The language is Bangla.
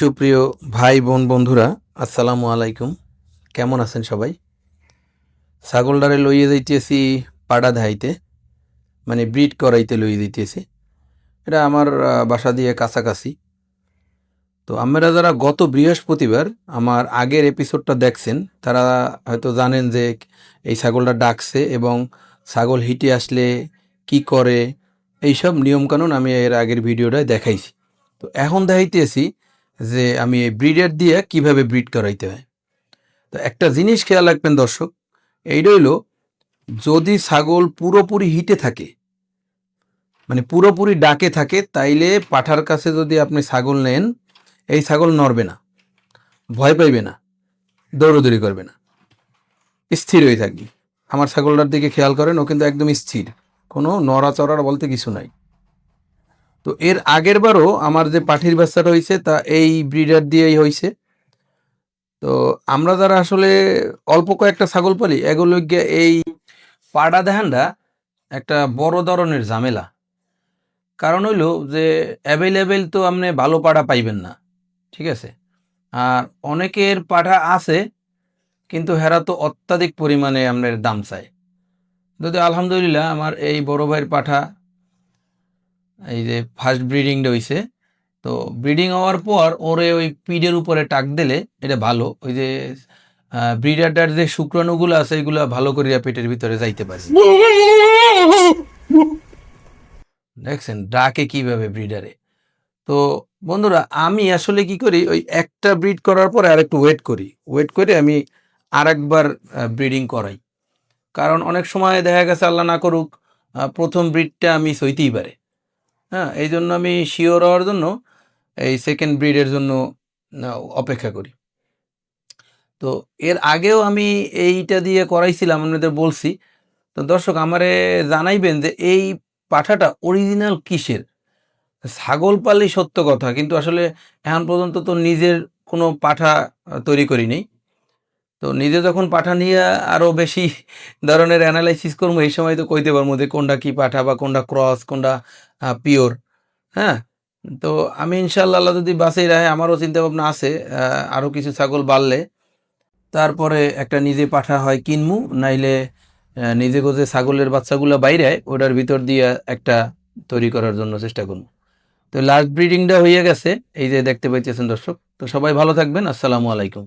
সুপ্রিয় ভাই, বোন, বন্ধুরা, আসসালামু আলাইকুম। কেমন আছেন সবাই? ছাগলডারে লইয়ে যাইতেছি পাড়া ধাইতে মানে ব্রিড করাইতে লইয়ে যাইতেছি। এটা আমার বাসা দিয়ে কাছাকাছি। তো আমরা যারা গত বৃহস্পতিবার আমার আগের এপিসোডটা দেখছেন, তারা হয়তো জানেন যে এই ছাগলটা ডাকছে এবং ছাগল হিটে আসলে কি করে, এইসব নিয়মকানুন আমি এর আগের ভিডিওটায় দেখাইছি। তো এখন দেখাইতেছি যে আমি এই ব্রিডার দিয়ে কীভাবে ব্রিড করাইতে হয়। তো একটা জিনিস খেয়াল রাখবেন দর্শক এইটা হইল যদি ছাগল পুরোপুরি হিটে থাকে মানে পুরোপুরি ডাকে থাকে, তাইলে পাঠার কাছে যদি আপনি ছাগল নেন, এই ছাগল নড়বে না, ভয় পাইবে না, দৌড়দৌড়ি করবে না, স্থির হয়ে থাকবে। আমার ছাগলটার দিকে খেয়াল করেন, ও কিন্তু একদম স্থির, কোনো নড়াচড়ার বলতে কিছু নাই। তো এর আগের বারও আমার যে পাঠির বাচ্চাটা হয়েছে তা এই ব্রিডার দিয়েই হয়েছে তো আমরা যারা আসলে অল্প কয়েকটা ছাগল পালি, এগুলো গিয়ে এই পাড়া দেহানটা একটা বড় ধরনের ঝামেলা। কারণ হইল যে অ্যাভেলেবেল তো আপনি ভালো পাড়া পাইবেন না, ঠিক আছে? আর অনেকের পাঠা আছে, কিন্তু হেরা তো অত্যাধিক পরিমাণে আপনার দাম চায়। যদি আলহামদুলিল্লাহ আমার এই বড় ভাইয়ের পাঠা এই যে ফার্স্ট ব্রিডিংটা হইছে, তো ব্রিডিং হওয়ার পর ওরে ওই পিডের উপরে টাক দিলে এটা ভালো। ওই যে ব্রিডারটার যে শুক্রাণুগুলো আছে, এগুলো ভালো করিয়া পেটের ভিতরে যাইতে পারে। দেখছেন, ডাকে কীভাবে ব্রিডারে তো বন্ধুরা, আমি আসলে কি করি, ওই একটা ব্রিড করার পরে আর একটু ওয়েট করি। ওয়েট করে আমি আর একবার ব্রিডিং করাই। কারণ অনেক সময় দেখা গেছে, আল্লাহ না করুক প্রথম ব্রিডটা আমি সইতেই পারে। হ্যাঁ এই জন্য আমি শিওর হওয়ার জন্য এই সেকেন্ড ব্রিডের জন্য অপেক্ষা করি। তো এর আগেও আমি এইটা দিয়ে করাইছিলাম, আপনাদের বলছি। তো দর্শক, আমারে জানাইবেন যে এই পাঠাটা অরিজিনাল কিসের? ছাগল পালি সত্য কথা, কিন্তু আসলে এখন পর্যন্ত তো নিজের কোনো পাঠা তৈরি করি নেই তো নিজে যখন পাঠা নিয়ে আরও বেশি ধরনের অ্যানালাইসিস করব, এই সময় তো কইতে পারব যে কোনটা কি পাঠা বা কোনটা ক্রস কোনটা পিওর হ্যাঁ? তো আমি ইনশাল্লাহ আল্লাহ যদি বাঁচাই রাখে, আমারও চিন্তাভাবনা আছে আরও কিছু ছাগল বাড়লে। তারপরে একটা নিজে পাঠা হয় কিনমু, নাইলে নিজে গোজে ছাগলের বাচ্চাগুলো বাইরে ওটার ভিতর দিয়ে একটা তৈরি করার জন্য চেষ্টা করব। তো লাস্ট ব্রিডিংটা হয়ে গেছে, এই যে দেখতে পাইতেছেন দর্শক। তো সবাই ভালো থাকবেন, আসসালামু আলাইকুম।